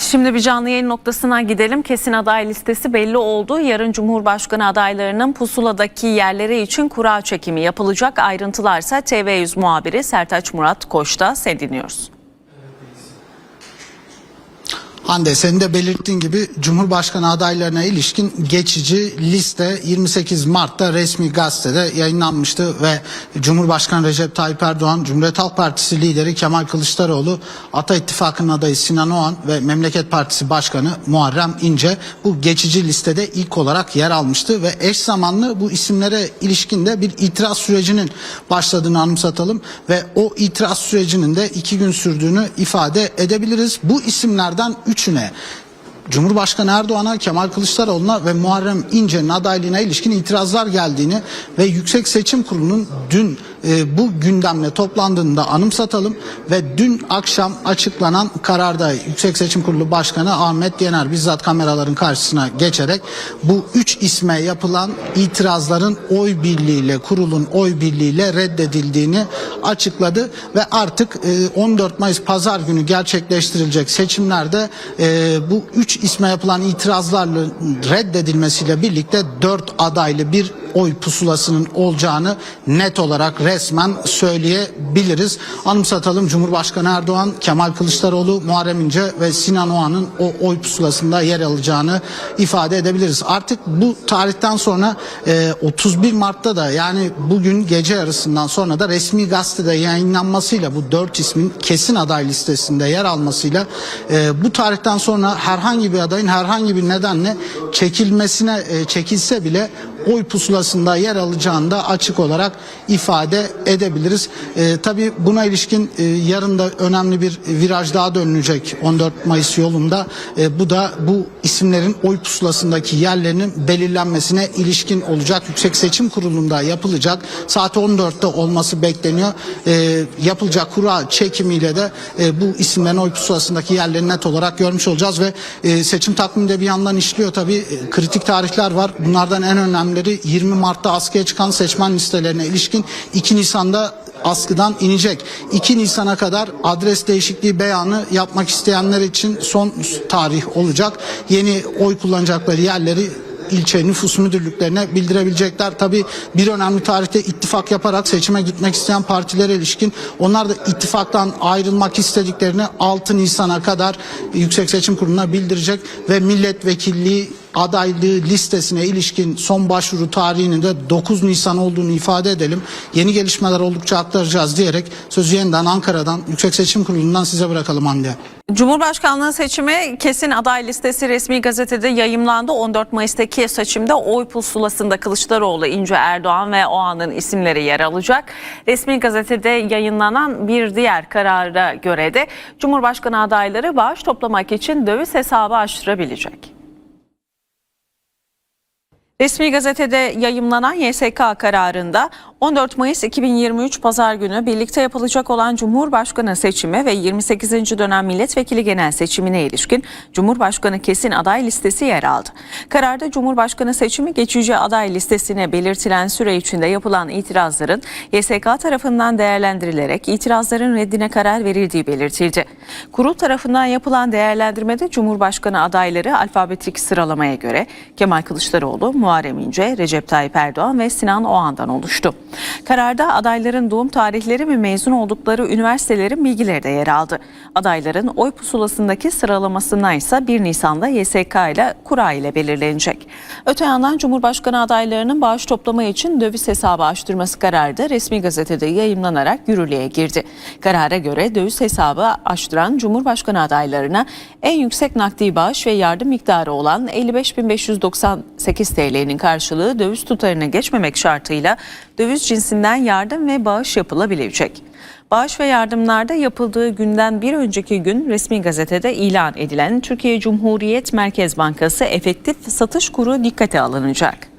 Şimdi bir canlı yayın noktasına gidelim. Kesin aday listesi belli oldu. Yarın Cumhurbaşkanı adaylarının pusuladaki yerleri için kura çekimi yapılacak. Ayrıntılarsa TV100 muhabiri Sertaç Murat Koç'ta sen dinliyoruz. Hande senin de belirttiğin gibi Cumhurbaşkanı adaylarına ilişkin geçici liste 28 Mart'ta resmi gazetede yayınlanmıştı ve Cumhurbaşkanı Recep Tayyip Erdoğan, Cumhuriyet Halk Partisi lideri Kemal Kılıçdaroğlu, Ata İttifakı'nın adayı Sinan Oğan ve Memleket Partisi Başkanı Muharrem İnce bu geçici listede ilk olarak yer almıştı ve eş zamanlı bu isimlere ilişkin de bir itiraz sürecinin başladığını anımsatalım ve o itiraz sürecinin de iki gün sürdüğünü ifade edebiliriz. Bu isimlerden üçüne Cumhurbaşkanı Erdoğan'a, Kemal Kılıçdaroğlu'na ve Muharrem İnce'nin adaylığına ilişkin itirazlar geldiğini ve Yüksek Seçim Kurulu'nun dün e, bu gündemle toplandığını da anımsatalım ve dün akşam açıklanan kararda Yüksek Seçim Kurulu Başkanı Ahmet Yener bizzat kameraların karşısına geçerek bu üç isme yapılan itirazların oy birliğiyle kurulun oy birliğiyle reddedildiğini açıkladı ve artık e, 14 Mayıs pazar günü gerçekleştirilecek seçimlerde e, bu üç isme yapılan itirazlarla reddedilmesiyle birlikte dört adaylı bir oy pusulasının olacağını net olarak resmen söyleyebiliriz. Anımsatalım Cumhurbaşkanı Erdoğan, Kemal Kılıçdaroğlu, Muharrem İnce ve Sinan Oğan'ın o oy pusulasında yer alacağını ifade edebiliriz. Artık bu tarihten sonra e, 31 Mart'ta da yani bugün gece yarısından sonra da resmi gazetede yayınlanmasıyla bu dört ismin kesin aday listesinde yer almasıyla e, bu tarihten sonra herhangi bir adayın herhangi bir nedenle çekilmesine e, çekilse bile oy pusulasında yer alacağını da açık olarak ifade edebiliriz. E, tabii buna ilişkin e, yarın da önemli bir viraj daha dönülecek 14 Mayıs yolunda. E, bu da bu isimlerin oy pusulasındaki yerlerinin belirlenmesine ilişkin olacak. Yüksek Seçim Kurulu'nda yapılacak. Saat 14'te olması bekleniyor. E, yapılacak kura çekimiyle de e, bu isimlerin oy pusulasındaki yerlerini net olarak görmüş olacağız ve e, seçim takviminde bir yandan işliyor tabii. E, kritik tarihler var. Bunlardan en önemlileri 20 Mart'ta askıya çıkan seçmen listelerine ilişkin 2 Nisan'da askıdan inecek. 2 Nisan'a kadar adres değişikliği beyanı yapmak isteyenler için son tarih olacak. Yeni oy kullanacakları yerleri ilçe nüfus müdürlüklerine bildirebilecekler. Tabii bir önemli tarihte ittifak yaparak seçime gitmek isteyen partilere ilişkin onlar da ittifaktan ayrılmak istediklerini 6 Nisan'a kadar Yüksek Seçim Kurulu'na bildirecek ve milletvekilliği adaylığı listesine ilişkin son başvuru tarihinin de 9 Nisan olduğunu ifade edelim. Yeni gelişmeler oldukça aktaracağız diyerek sözü yeniden Ankara'dan Yüksek Seçim Kurulu'ndan size bırakalım Hande. Cumhurbaşkanlığı seçimi kesin aday listesi resmi gazetede yayımlandı. 14 Mayıs'taki seçimde oy pusulasında Kılıçdaroğlu, İnce Erdoğan ve Oğan'ın isimleri yer alacak. Resmi gazetede yayınlanan bir diğer karara göre de Cumhurbaşkanı adayları bağış toplamak için döviz hesabı açtırabilecek. Resmi gazetede yayımlanan YSK kararında 14 Mayıs 2023 Pazar günü birlikte yapılacak olan Cumhurbaşkanı seçimi ve 28. dönem milletvekili genel seçimine ilişkin Cumhurbaşkanı kesin aday listesi yer aldı. Kararda Cumhurbaşkanı seçimi geçici aday listesine belirtilen süre içinde yapılan itirazların YSK tarafından değerlendirilerek itirazların reddine karar verildiği belirtildi. Kurul tarafından yapılan değerlendirmede Cumhurbaşkanı adayları alfabetik sıralamaya göre Kemal Kılıçdaroğlu, Muharrem İnce, Recep Tayyip Erdoğan ve Sinan Oğan'dan oluştu. Kararda adayların doğum tarihleri ve mezun oldukları üniversitelerin bilgileri de yer aldı. Adayların oy pusulasındaki sıralamasına ise 1 Nisan'da YSK ile kura ile belirlenecek. Öte yandan Cumhurbaşkanı adaylarının bağış toplama için döviz hesabı açtırması kararı da resmi gazetede yayımlanarak yürürlüğe girdi. Karara göre döviz hesabı açtıran Cumhurbaşkanı adaylarına en yüksek nakdi bağış ve yardım miktarı olan 55.598 TL'nin karşılığı döviz tutarına geçmemek şartıyla döviz cinsinden yardım ve bağış yapılabilecek. Bağış ve yardımlarda yapıldığı günden bir önceki gün resmi gazetede ilan edilen Türkiye Cumhuriyet Merkez Bankası efektif satış kuru dikkate alınacak.